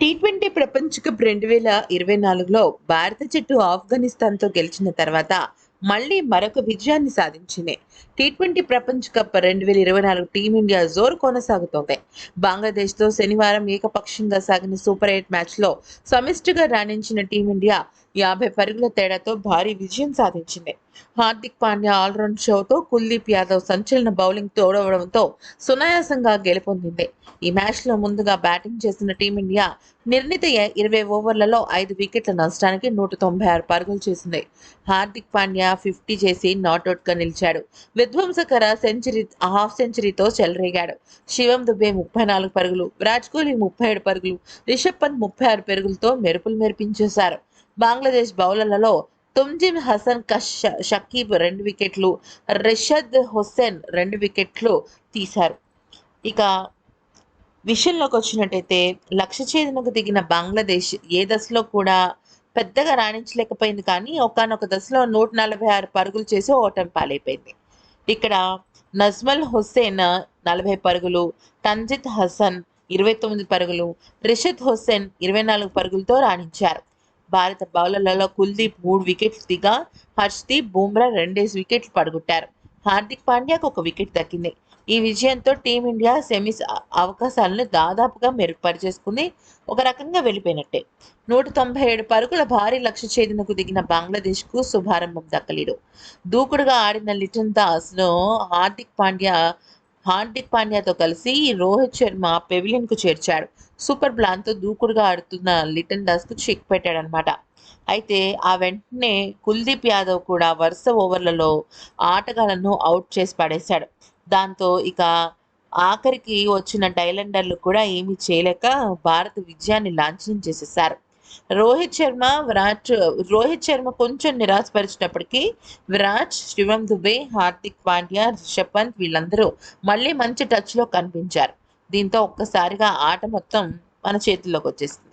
T twenty ప్రపంచ cup రెండు వేల ఇరవై నాలుగులో భారత జట్టు ఆఫ్ఘనిస్తాన్తో గెలిచిన తర్వాత మళ్ళీ మరొక విజయాన్ని సాధించింది. టీ ట్వంటీ ప్రపంచ కప్ రెండు వేల ఇరవై నాలుగు టీమిండియా జోరు కొనసాగుతోంది. బంగ్లాదేశ్తో శనివారం ఏకపక్షంగా సాగిన సూపర్ ఎయిట్ మ్యాచ్లో సమిష్టిగా రాణించిన టీమిండియా యాభై పరుగుల తేడాతో భారీ విజయం సాధించింది. హార్దిక్ పాండ్యా ఆల్రౌండ్ షోతో కుల్దీప్ యాదవ్ సంచలన బౌలింగ్ తోడవడంతో సునాయాసంగా గెలుపొందింది. ఈ మ్యాచ్లో ముందుగా బ్యాటింగ్ చేసిన టీమిండియా నిర్ణీత ఇరవై ఓవర్లలో ఐదు వికెట్ల నష్టానికి నూట తొంభై ఆరు పరుగులు చేసింది. హార్దిక్ పాండ్యా ఫిఫ్టీ చేసి నాట్అవుట్గా నిలిచాడు. విధ్వంసకర సెంచరీ హాఫ్ సెంచరీతో చెలరేగాడు. శివం దుబే ముప్పై నాలుగు పరుగులు విరాట్ కోహ్లీ ముప్పై ఏడు పరుగులు రిషబ్ పంత్ ముప్పై ఆరు పరుగులతో మెరుపులు మెరిపించేశారు. బంగ్లాదేశ్ బౌలర్లలో తుంజిమ్ హసన్ కష్ షకీబ్ రెండు వికెట్లు రిషద్ హుస్సేన్ రెండు వికెట్లు తీశారు. ఇక విషయంలోకి వచ్చినట్టయితే లక్ష్య ఛేదనకు దిగిన బంగ్లాదేశ్ ఏ దశలో కూడా పెద్దగా రాణించలేకపోయింది కానీ ఒకనొక దశలో నూట నలభై ఆరు పరుగులు చేసి ఓటమి పాలైపోయింది. ఇక్కడ నజ్మల్ హుస్సేన్ నలభై పరుగులు తంజిత్ హసన్ ఇరవై తొమ్మిది పరుగులు రిషద్ హుస్సేన్ ఇరవై నాలుగు పరుగులతో రాణించారు. భారత బౌలర్లలో కుల్దీప్ మూడు వికెట్లు దిగా హర్ష్దీప్ బూమ్రా రెండేసి వికెట్లు పడగొట్టారు. హార్దిక్ పాండ్యాకు ఒక వికెట్ దక్కింది. ఈ విజయంతో టీమిండియా సెమీస్ అవకాశాలను దాదాపుగా మెరుగుపరిచేసుకుంది. ఒక రకంగా వెళ్ళిపోయినట్టే. నూట తొంభై ఏడు పరుగుల భారీ లక్ష్య ఛేదనకు దిగిన బంగ్లాదేశ్కు శుభారంభం దక్కలేదు. దూకుడుగా ఆడిన లిటన్ దాస్ను హార్దిక్ పాండ్యా హార్దిక్ పాండ్యాతో కలిసి రోహిత్ శర్మ పెవిలియన్కు చేర్చాడు. సూపర్ ప్లాన్తో దూకుడుగా ఆడుతున్న లిటన్ దాస్కు చెక్ పెట్టాడనమాట అయితే ఆ వెంటనే కుల్దీప్ యాదవ్ కూడా వరుస ఓవర్లలో ఆటగాళ్ళను అవుట్ చేసి పడేశాడు. దాంతో ఇక ఆఖరికి వచ్చిన డైలెండర్లు కూడా ఏమీ చేయలేక భారత విజయాన్ని లాంఛనం చేసేశారు. రోహిత్ శర్మ విరాట్ రోహిత్ శర్మ కొంచెం నిరాశపరిచినప్పటికీ విరాట్ శివం దుబే హార్దిక్ పాండ్యా రిషబ్ పంత్ వీళ్ళందరూ మళ్ళీ మంచి టచ్లో కనిపించారు. దీంతో ఒక్కసారిగా ఆట మొత్తం మన చేతుల్లోకి వచ్చేసింది.